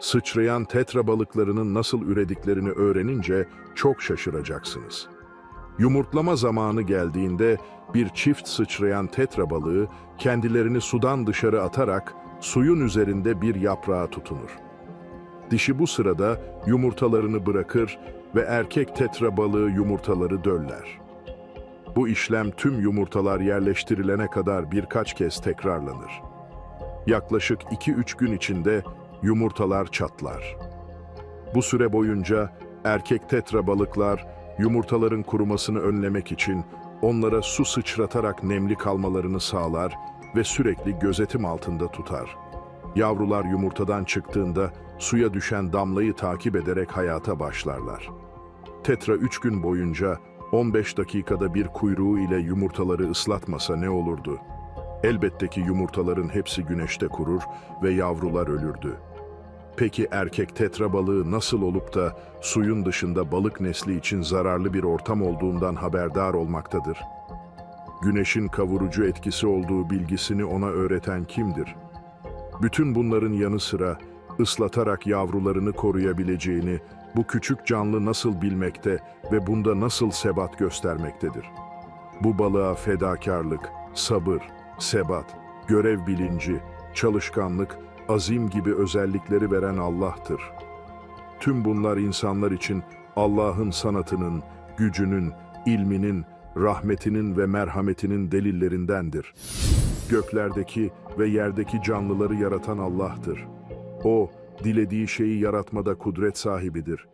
sıçrayan tetra balıklarının nasıl ürediklerini öğrenince çok şaşıracaksınız. Yumurtlama zamanı geldiğinde bir çift sıçrayan tetra balığı kendilerini sudan dışarı atarak suyun üzerinde bir yaprağa tutunur. Dişi bu sırada yumurtalarını bırakır ve erkek tetra balığı yumurtaları döller. Bu işlem tüm yumurtalar yerleştirilene kadar birkaç kez tekrarlanır. Yaklaşık 2-3 gün içinde yumurtalar çatlar. Bu süre boyunca erkek tetra balıklar yumurtaların kurumasını önlemek için onlara su sıçratarak nemli kalmalarını sağlar ve sürekli gözetim altında tutar. Yavrular yumurtadan çıktığında suya düşen damlayı takip ederek hayata başlarlar. Tetra 3 gün boyunca 15 dakikada bir kuyruğu ile yumurtaları ıslatmasa ne olurdu? Elbette ki yumurtaların hepsi güneşte kurur ve yavrular ölürdü. Peki erkek tetra balığı nasıl olup da suyun dışında balık nesli için zararlı bir ortam olduğundan haberdar olmaktadır? Güneşin kavurucu etkisi olduğu bilgisini ona öğreten kimdir? Bütün bunların yanı sıra ıslatarak yavrularını koruyabileceğini bu küçük canlı nasıl bilmekte ve bunda nasıl sebat göstermektedir? Bu balığa fedakarlık, sabır, sebat, görev bilinci, çalışkanlık, azim gibi özellikleri veren Allah'tır. Tüm bunlar insanlar için Allah'ın sanatının, gücünün, ilminin, rahmetinin ve merhametinin delillerindendir. Göklerdeki ve yerdeki canlıları yaratan Allah'tır. O, dilediği şeyi yaratmada kudret sahibidir.